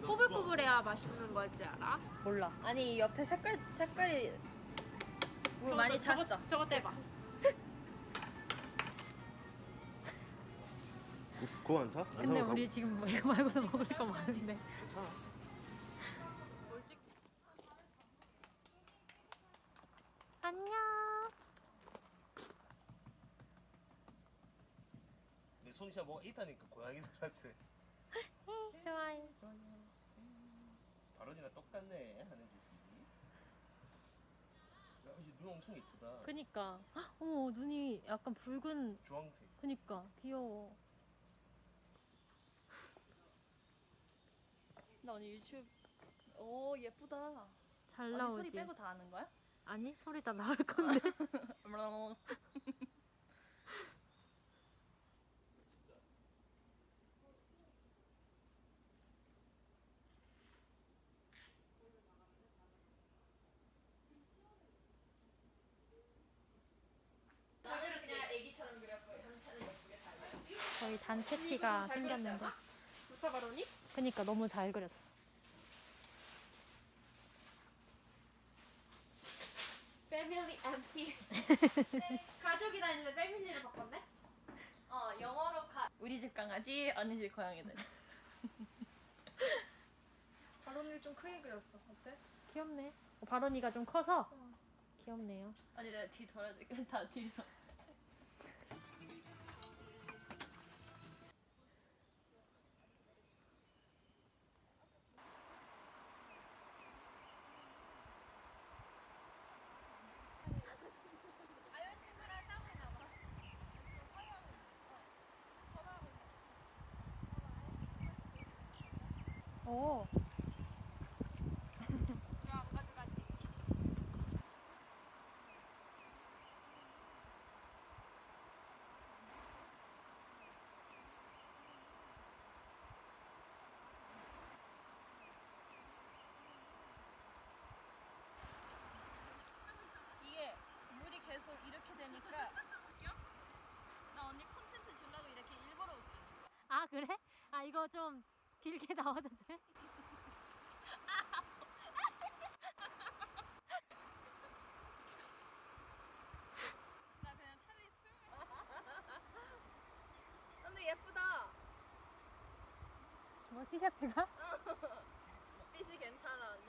꼬불꼬불해야 맛있는 거지 알아? 몰라. 아니 옆에 색깔 색깔이 물 많이 찼어. 저거, 저거 떼봐. 그거 안 사? 안 근데 사고 우리 지금 뭐 이거 말고도 먹을 거 많은데. 괜찮아. 안녕. 내 손이 진짜 뭐가 있다니까 고양이들한테. 좋아요. 바론이랑 똑같네 하는 짓이. 야, 이눈 엄청 이쁘다. 그니까. 어머 눈이 약간 붉은. 주황색. 그니까 귀여워. 나 오늘 유튜브 오 예쁘다. 잘 언니 나오지. 소리 빼고 다 하는 거야? 아니 소리 다 나올 건데. 저대로 그냥 애기처럼 그렸고요. 현찬은 예쁘게 잘 저희 단체 티가 생겼는데. 부터 바로니? 그니까 너무 잘 그렸어. 패밀리 엠피. 가족이라 했는데 패밀리를 바꿨네? 어 영어로 가. 우리 집 강아지, 언니 집 고양이들. 바론을 좀 크게 그렸어. 어때? 귀엽네. 어, 바론이가 좀 커서 귀엽네요. 언니 내가 뒤 돌아줄게. 다 뒤로. 오. 이게 물이 계속 이렇게 되니까 나 언니 콘텐츠 주려고 이렇게 일부러 웃기는 거야. 아 그래? 아 이거 좀 길게 나와도 돼? 나 그냥 차라리 수영해. 근데 예쁘다. 뭐 티셔츠가? 빛이 괜찮아 언니.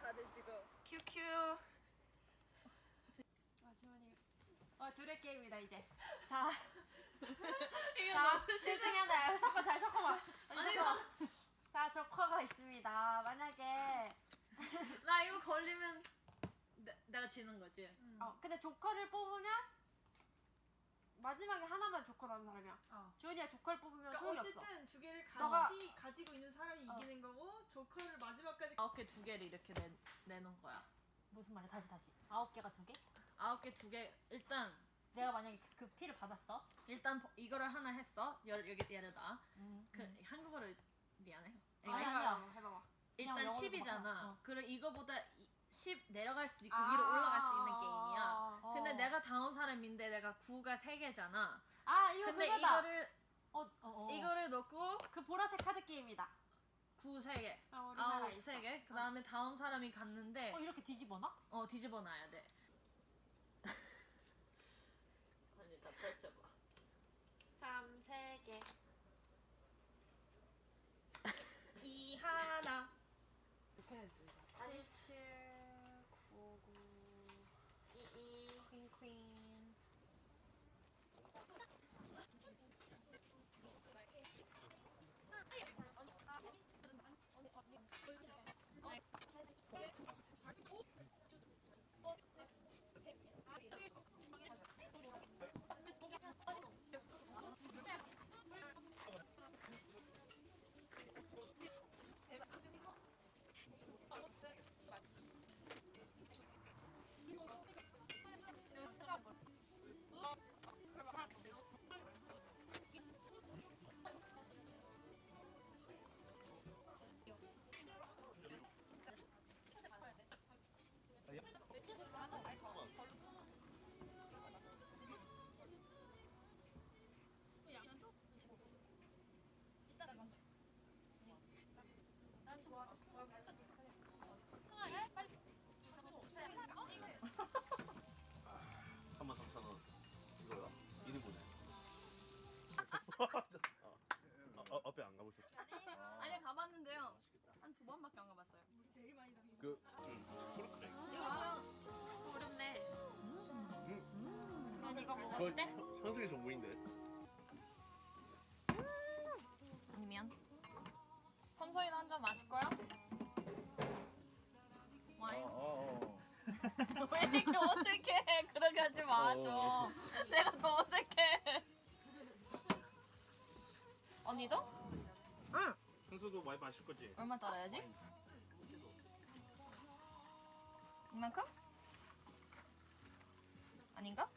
다들 지금 큐큐. 마지막에. 어, 둘의 게임이다, 이제. 자, 이거 자, 너무 둘. 중에 하나. 섞어, 잘 섞어봐. 아니. 자, 조커가 있습니다. 만약에, 나 이거 걸리면 내, 내가 지는 거지. 어, 근데 조커를 뽑으면, 마지막에 하나만 조커 나온 사람이야. 어. 주은이가 조커를 뽑으면 그러니까 소용이 없어. 어쨌든 두 개를 같이 너가- 가지고 있는 사람이 어. 이기는 거고 조커를 마지막까지 아홉 개 두 개를 이렇게 내, 내놓은 거야. 무슨 말이야? 다시 다시. 아홉 개가 두 개? 아홉 개 두 개 일단 내가 만약에 그, 그 피를 받았어? 일단 버- 이거를 하나 했어. 열 여기 예르다. 응. 그 한국어로 미안해. 아니, 잉글리시. 아니야. 해봐봐. 일단 그냥 영어로 10이잖아. 바꿔. 어. 그럼 이거보다 10 내려갈 수도 있고 아. 위로 올라갈 수 있는 게 사람인데 내가 9가 3개잖아. 아, 이거 근데 그거다. 이거를 어, 어, 어. 이거를 넣고 그 보라색 카드 게임이다. 9 3개. 아, 우리나라 아홉 있어. 3개. 그 다음에 다음 사람이 갔는데 어 이렇게 뒤집어놔? 어 뒤집어 놔야 돼. 아니 다 펼쳐봐. 3, 3개. 이 하나 7, 7, 9, 9, 2, 2, 퀸, 퀸. Yes. 그거 먹었대? 현승의 전공인데. 아니면 펌소이나 한잔 마실 거야? 와인? 어, 어, 어. 왜 이렇게 어색해? 그러게 하지 마, 좀. 어. 내가 더 어색해. 언니도? 현수도 많이 마실 거지? 얼마 따라야지? 이만큼? 아닌가?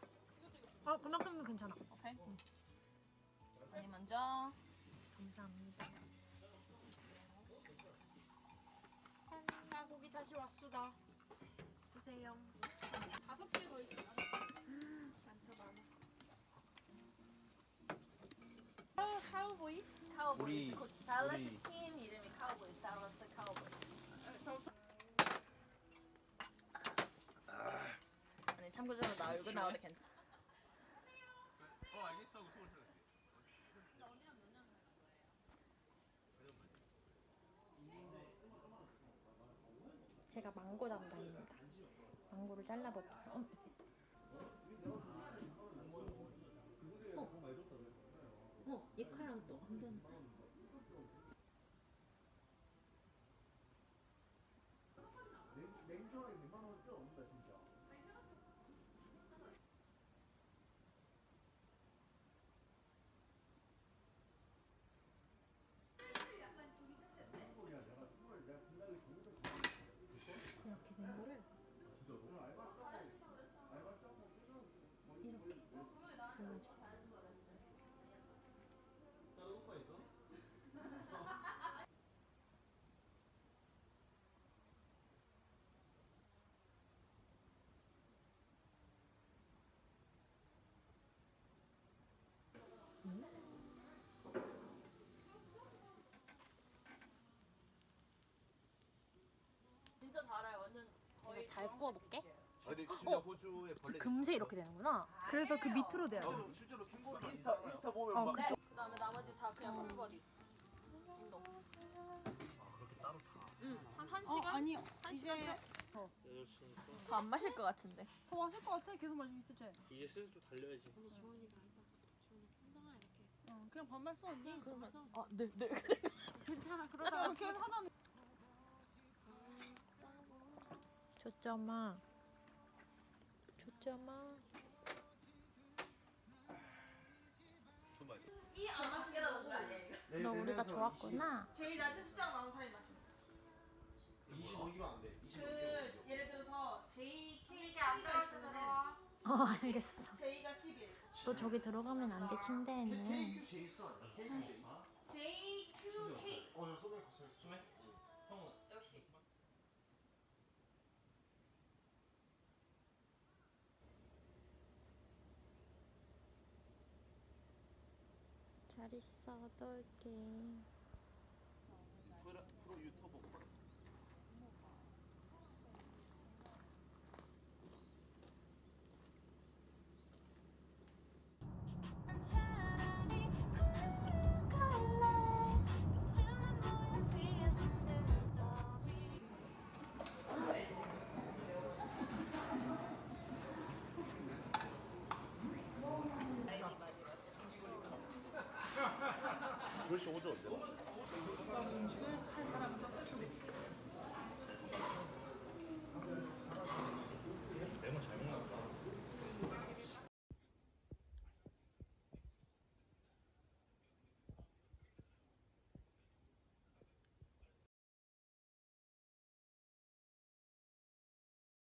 어 그만큼은 괜찮아. 오케이. 언니 먼저. 감사합니다. 나고기 다시 왔수다. 드세요. 다섯 개 더 있어. 많다 많아. 카우보이? 카우보이. 우리- 코치 달러스 우리- 팀 이름이 카우보이. 달러스 카우보이. 아니 참고적으로 나 얼굴 나와도 괜찮아. 어 알겠어 하고 손을 들었지. 제가 망고 담당입니다. 망고를 잘라볼게요. 어, 얘 칼은 또안 된다. 이렇게 된 거를 이렇게 잘라줘. 진짜 달아요. 완전 거의 잘 구워볼게. 아, 근데 진짜 호주에 벌레. 금세 이렇게 되는구나. 그래서 그 밑으로 돼야 돼. 나도 실제로 캥거루 인스타 인스타 보면 어, 막 그쵸. 그다음에 나머지 다 그냥 풀버리. 운동. 아 그렇게 따로 다. 응. 한한 어 시간? 아니 한 이제 시간 여자친구 더안 마실 것 같은데. 더 마실 것 같아. 계속 마시고 있어 쟤. 이게 슬슬 좀 달려야지. 근데 주원이가 이거 주원이 혼동아 이렇게. 어 그냥 반말 써 언니. 그러면 아, 네, 네. 괜찮아. 그러다 그러다가 이렇게 하나 초점아. 좀 맛있어. 이안 마시게 다 너무 아니야 이거. 너 우리가 좋았구나. 제일 낮은 수정 사람이 마시는 거야. 25기면 안 돼. 25기면 그 예를 들어서 J, K, 이게 안 K가 들어서 있으면은 들어와. 어 알겠어. J가 11. 너 저기 들어가면 안 돼 침대에는. KQJ 있어 아니야? KQJ. J, Q, K. 어, 저 소맥 소맥. 소맥. 잘 있어 떠올게. 프로 프로 유튜버 조시 호주 어때?